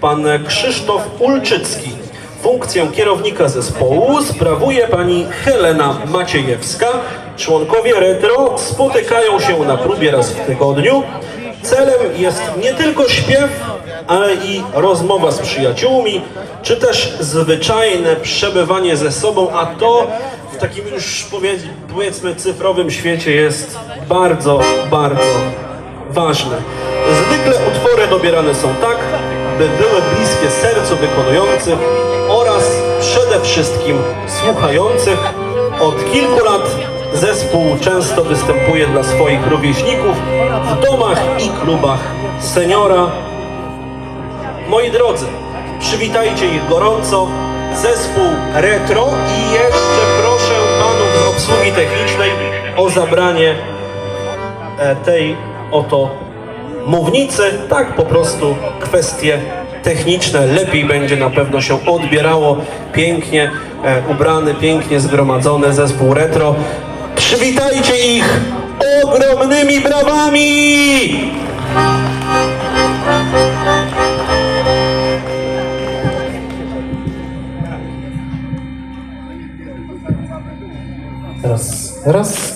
Pan Krzysztof Ulczycki. Funkcję kierownika zespołu sprawuje pani Helena Maciejewska. Członkowie Retro spotykają się na próbie raz w tygodniu. Celem jest nie tylko śpiew, ale i rozmowa z przyjaciółmi, czy też zwyczajne przebywanie ze sobą, a to w takim już powiedz, powiedzmy cyfrowym świecie jest bardzo, bardzo ważne. Zwykle utwory dobierane są tak, by były bliskie sercu wykonujących oraz przede wszystkim słuchających. Od kilku lat zespół często występuje dla swoich rówieśników w domach i klubach seniora. Moi drodzy, przywitajcie ich gorąco. Zespół Retro i jeszcze proszę panów z obsługi technicznej o zabranie e, tej oto mównicy. Tak po prostu kwestie techniczne lepiej będzie na pewno się odbierało. Pięknie e, ubrany, pięknie zgromadzony zespół retro. Przywitajcie ich ogromnymi brawami! Raz, raz.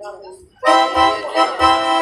Thank you.